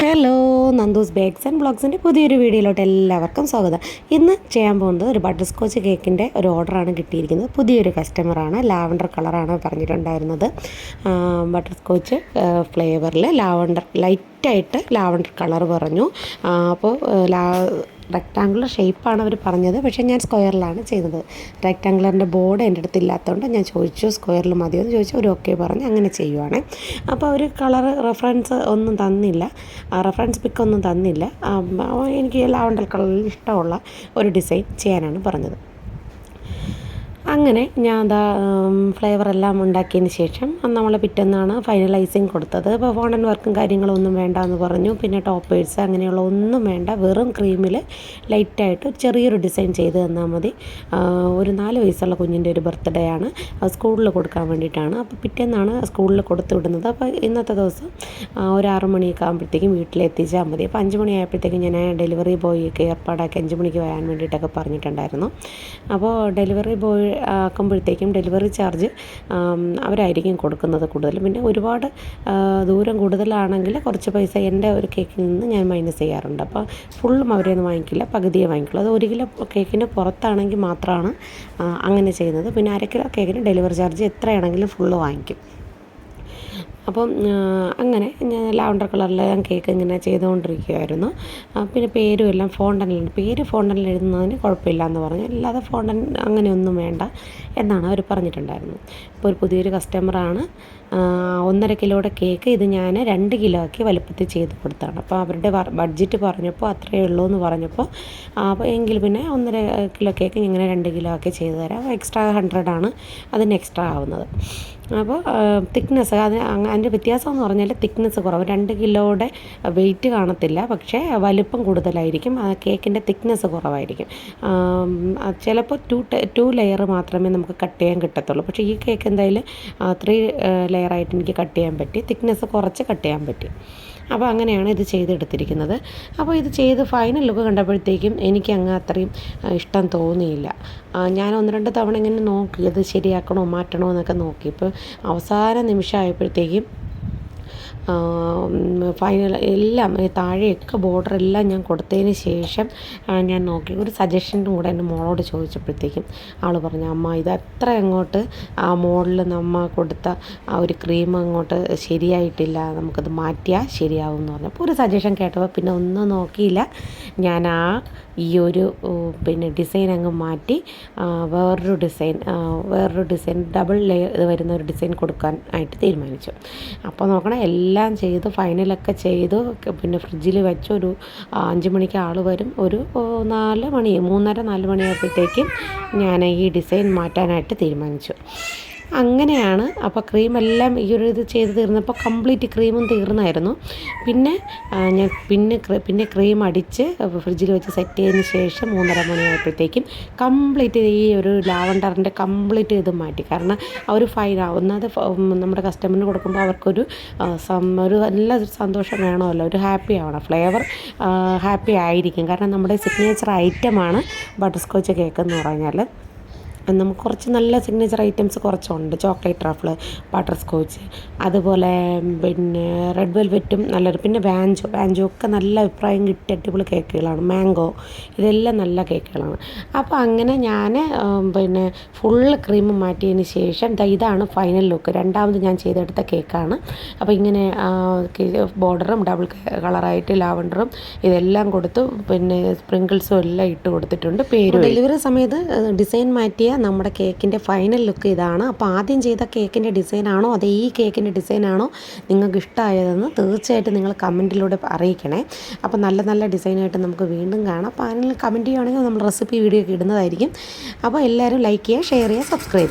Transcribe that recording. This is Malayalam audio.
ഹലോ നന്ദൂസ് ബേക്സ് ആൻഡ് ബ്ലോഗ്സിന്റെ പുതിയൊരു വീഡിയോയിലോട്ട് എല്ലാവർക്കും സ്വാഗതം. ഇന്ന് ചെയ്യാൻ പോകുന്നത് ഒരു ബട്ടർ സ്കോച്ച് കേക്കിന്റെ ഒരു ഓർഡറാണ് കിട്ടിയിരിക്കുന്നത്. പുതിയൊരു കസ്റ്റമറാണ് ലാവണ്ടർ കളറാണ് പറഞ്ഞിട്ടുണ്ടായിരുന്നത്. ബട്ടർ സ്കോച്ച് ഫ്ലേവറിൽ ലാവണ്ടർ ലൈറ്റായിട്ട് ലാവണ്ടർ കളർ പറഞ്ഞു. അപ്പോൾ ലാ റെക്റ്റാങ്കുലർ ഷേപ്പാണ് അവർ പറഞ്ഞത്. പക്ഷേ ഞാൻ സ്ക്വയറിലാണ് ചെയ്തത് റെക്റ്റാങ്കുലറിന്റെ ബോർഡ് എന്റെ അടുത്ത് ഇല്ലാത്തതുകൊണ്ട് ഞാൻ ചോദിച്ചു സ്ക്വയറിൽ മതിയോ? എന്ന് ചോദിച്ചു. അവർ ഓക്കെ പറഞ്ഞ് അങ്ങനെ ചെയ്യുവാണ്. അപ്പോൾ അവർ കളർ റെഫറൻസ് ഒന്നും തന്നില്ല. റെഫറൻസ് പിക്ക് ഒന്നും തന്നില്ല. എനിക്ക് ലാവണ്ടർ കളറിൽ ഇഷ്ടമുള്ള ഒരു ഡിസൈൻ ചെയ്യാനാണ് പറഞ്ഞത്. അങ്ങനെ ഞാൻ അതാ ഫ്ലേവർ എല്ലാം ഉണ്ടാക്കിയതിന് ശേഷം നമ്മൾ പിറ്റേന്നാണ് ഫൈനലൈസിങ് കൊടുത്തത്. അപ്പോൾ ഫോണ്ടൻ വർക്കും കാര്യങ്ങളൊന്നും വേണ്ട എന്ന് പറഞ്ഞു. പിന്നെ ടോപ്പേഴ്സ് അങ്ങനെയുള്ള ഒന്നും വേണ്ട. വെറും ക്രീമിൽ ലൈറ്റായിട്ട് ചെറിയൊരു ഡിസൈൻ ചെയ്ത് തന്നാൽ മതി. ഒരു നാല് വയസ്സുള്ള കുഞ്ഞിന്റെ ഒരു ബർത്ത്ഡേ ആണ്. സ്കൂളിൽ കൊടുക്കാൻ വേണ്ടിയിട്ടാണ്. അപ്പോൾ പിറ്റേന്നാണ് സ്കൂളിൽ കൊടുത്തു വിടുന്നത്. അപ്പോൾ ഇന്നത്തെ ദിവസം ഒരു ആറ് മണിയൊക്കെ ആകുമ്പോഴത്തേക്കും വീട്ടിലെത്തിച്ചാൽ മതി. അപ്പോൾ അഞ്ച് മണിയായപ്പോഴത്തേക്കും ഞാൻ ഡെലിവറി ബോയ്ക്ക് ഏർപ്പാടാക്കി അഞ്ച് മണിക്ക് വരാൻ വേണ്ടിയിട്ടൊക്കെ പറഞ്ഞിട്ടുണ്ടായിരുന്നു. അപ്പോൾ ഡെലിവറി ബോയ് ആക്കുമ്പോഴത്തേക്കും ഡെലിവറി ചാർജ് അവരായിരിക്കും കൊടുക്കുന്നത് കൂടുതൽ പിന്നെ ഒരുപാട് ദൂരം കൂടുതലാണെങ്കിൽ കുറച്ച് പൈസ എന്റെ ഒരു കേക്കിൽ നിന്ന് ഞാൻ മൈനസ് ചെയ്യാറുണ്ട്. അപ്പോൾ ഫുള്ളും അവരെ ഒന്നും വാങ്ങിക്കില്ല പകുതിയെ വാങ്ങിക്കുള്ളൂ. അത് ഒരു കിലോ കേക്കിന് പുറത്താണെങ്കിൽ മാത്രമാണ് അങ്ങനെ ചെയ്യുന്നത്. പിന്നെ അര കിലോ കേക്കിന് ഡെലിവറി ചാർജ് എത്രയാണെങ്കിലും ഫുള്ള് വാങ്ങിക്കും. അപ്പം അങ്ങനെ ഞാൻ ലാവണ്ടർ കളറിൽ ഞാൻ കേക്ക് ഇങ്ങനെ ചെയ്തുകൊണ്ടിരിക്കുമായിരുന്നു പിന്നെ പേരും എല്ലാം ഫോണ്ടനിലുണ്ട്. പേര് ഫോണ്ടനിൽ എഴുതുന്നതിന് കുഴപ്പമില്ല എന്ന് പറഞ്ഞു. അല്ലാതെ ഫോണ്ടൻ അങ്ങനെയൊന്നും വേണ്ട എന്നാണ് അവർ പറഞ്ഞിട്ടുണ്ടായിരുന്നു. ഇപ്പോൾ ഒരു പുതിയൊരു കസ്റ്റമറാണ്. ഒന്നര കിലോയുടെ കേക്ക് ഇത് ഞാൻ രണ്ട് കിലോ ആക്കി വലുപ്പത്തിൽ ചെയ്ത് കൊടുത്താണ്. അപ്പോൾ അവരുടെ ബഡ്ജറ്റ് പറഞ്ഞപ്പോൾ അത്രയേ ഉള്ളൂ എന്ന് പറഞ്ഞപ്പോൾ അപ്പോൾ എങ്കിൽ പിന്നെ ഒന്നര കിലോ കേക്ക് ഇങ്ങനെ രണ്ട് കിലോ ആക്കി ചെയ്ത് തരാം. എക്സ്ട്രാ ഹൺഡ്രഡാണ് അതിന് എക്സ്ട്രാ ആവുന്നത്. അപ്പോൾ തിക്നെസ് അത് അങ്ങ- അതിന്റെ വ്യത്യാസം എന്ന് പറഞ്ഞാൽ തിക്നെസ് കുറവ്. രണ്ട് കിലോയുടെ വെയിറ്റ് കാണത്തില്ല. പക്ഷേ വലുപ്പം കൂടുതലായിരിക്കും. ആ കേക്കിന്റെ തിക്നെസ് കുറവായിരിക്കും. ചിലപ്പോൾ ടു ടു ലെയർ മാത്രമേ നമുക്ക് കട്ട് ചെയ്യാൻ കിട്ടത്തുള്ളൂ. പക്ഷേ ഈ കേക്ക് എന്തായാലും ത്രീ ലെയറായിട്ട് എനിക്ക് കട്ട് ചെയ്യാൻ പറ്റി. തിക്നെസ് കുറച്ച് കട്ട് ചെയ്യാൻ പറ്റി. അപ്പോൾ അങ്ങനെയാണ് ഇത് ചെയ്തെടുത്തിരിക്കുന്നത്. അപ്പോൾ ഇത് ചെയ്ത് ഫൈനൽ ലുക്ക് കണ്ടപ്പോഴത്തേക്കും എനിക്ക് അങ്ങ് അത്രയും ഇഷ്ടം തോന്നിയില്ല. ഞാൻ ഒന്ന് രണ്ട് തവണ ഇങ്ങനെ നോക്കി. അത് ശരിയാക്കണോ മാറ്റണോ എന്നൊക്കെ നോക്കി. ഇപ്പോൾ അവസാന നിമിഷമായപ്പോഴത്തേക്കും ഫൈനൽ എല്ലാം താഴെയൊക്കെ ബോർഡർ എല്ലാം ഞാൻ കൊടുത്തതിന് ശേഷം ഞാൻ നോക്കി. ഒരു സജഷന്റെ കൂടെ എന്റെ മോളോട് ചോദിച്ചപ്പോഴത്തേക്കും അവൾ പറഞ്ഞു അമ്മ ഇത് അത്ര അങ്ങോട്ട് ആ മോളിൽ നമ്മ കൊടുത്ത ആ ഒരു ക്രീം അങ്ങോട്ട് ശരിയായിട്ടില്ല. നമുക്കത് മാറ്റിയാൽ ശരിയാവും എന്ന് പറഞ്ഞു. അപ്പോൾ ഒരു സജഷൻ കേട്ടപ്പോൾ പിന്നെ ഒന്നും നോക്കിയില്ല. ഞാൻ ആ ഈ ഒരു പിന്നെ ഡിസൈൻ അങ്ങ് മാറ്റി വേറൊരു ഡിസൈൻ വേറൊരു ഡിസൈൻ ഡബിൾ ലെയർ വരുന്ന ഒരു ഡിസൈൻ കൊടുക്കാൻ ആയിട്ട് തീരുമാനിച്ചു. അപ്പോൾ നോക്കണം എല്ലാം ചെയ്ത് ഫൈനലൊക്കെ ചെയ്ത് പിന്നെ ഫ്രിഡ്ജിൽ വെച്ച് ഒരു അഞ്ച് മണിക്ക് ആൾ വരും. ഒരു നാല് മണി മൂന്നര നാല് മണിയായപ്പോഴത്തേക്കും ഞാൻ ഈ ഡിസൈൻ മാറ്റാനായിട്ട് തീരുമാനിച്ചു. അങ്ങനെയാണ്. അപ്പോൾ ക്രീമെല്ലാം ഈ ഒരു ഇത് ചെയ്ത് തീർന്നപ്പോൾ കംപ്ലീറ്റ് ക്രീമും തീർന്നായിരുന്നു. പിന്നെ ഞാൻ പിന്നെ പിന്നെ ക്രീം അടിച്ച് ഫ്രിഡ്ജിൽ വെച്ച് സെറ്റ് ചെയ്തതിന് ശേഷം മൂന്നര മണിയായപ്പോഴത്തേക്കും കംപ്ലീറ്റ് ഈ ഒരു ലാവണ്ടറിന്റെ കംപ്ലീറ്റ് ഇത് മാറ്റി. കാരണം അവർ ഫൈൻ ഒന്നാമത് നമ്മുടെ കസ്റ്റമറിന് കൊടുക്കുമ്പോൾ അവർക്കൊരു ആ, ഒരു നല്ല സന്തോഷം വേണമല്ലോ. ഒരു ഹാപ്പി ആവണം. ഫ്ലേവർ ഹാപ്പി ആയിരിക്കും. കാരണം നമ്മുടെ സിഗ്നേച്ചർ ഐറ്റമാണ് ബട്ടർ സ്കോച്ച് കേക്ക് എന്ന് പറഞ്ഞാൽ നമുക്ക് കുറച്ച് നല്ല സിഗ്നേച്ചർ ഐറ്റംസ് കുറച്ചുണ്ട്. ചോക്ലേറ്റ് റഫിൾ ബട്ടർ സ്കോച്ച് അതുപോലെ പിന്നെ റെഡ് വെൽവെറ്റും നല്ലൊരു പിന്നെ വാഞ്ചോ വാഞ്ചോ ഒക്കെ നല്ല അഭിപ്രായം കിട്ടിയ അടിപൊളി കേക്കുകളാണ്. മാംഗോ ഇതെല്ലാം നല്ല കേക്കുകളാണ്. അപ്പോൾ അങ്ങനെ ഞാൻ പിന്നെ ഫുള്ള് ക്രീം മാറ്റിയതിന് ശേഷം ഇതാണ് ഫൈനൽ ലുക്ക് രണ്ടാമത് ഞാൻ ചെയ്തെടുത്ത കേക്കാണ്. അപ്പോൾ ഇങ്ങനെ ബോർഡറും ഡബിൾ കളറായിട്ട് ലാവണ്ടറും ഇതെല്ലാം കൊടുത്തു. പിന്നെ സ്പ്രിങ്കിൾസും എല്ലാം ഇട്ട് കൊടുത്തിട്ടുണ്ട്. പേര് ഡെലിവറി സമയത്ത് ഡിസൈൻ മാറ്റിയ നമ്മുടെ കേക്കിന്റെ ഫൈനൽ ലുക്ക് ഇതാണ്. അപ്പോൾ ആദ്യം ചെയ്ത കേക്കിന്റെ ഡിസൈനാണോ അതേ ഈ കേക്കിന്റെ ഡിസൈനാണോ നിങ്ങൾക്ക് ഇഷ്ടമായതെന്ന് തീർച്ചയായിട്ടും നിങ്ങൾ കമന്റിലൂടെ അറിയിക്കണേ. അപ്പോൾ നല്ല നല്ല ഡിസൈനായിട്ട് നമുക്ക് വീണ്ടും കാണാം. അപ്പോൾ ആരെങ്കിലും കമന്റ് ചെയ്യുകയാണെങ്കിൽ നമ്മൾ റെസിപ്പി വീഡിയോ ഒക്കെ ഇടുന്നതായിരിക്കും. അപ്പോൾ എല്ലാവരും ലൈക്ക് ചെയ്യുക ഷെയർ ചെയ്യുക സബ്സ്ക്രൈബ്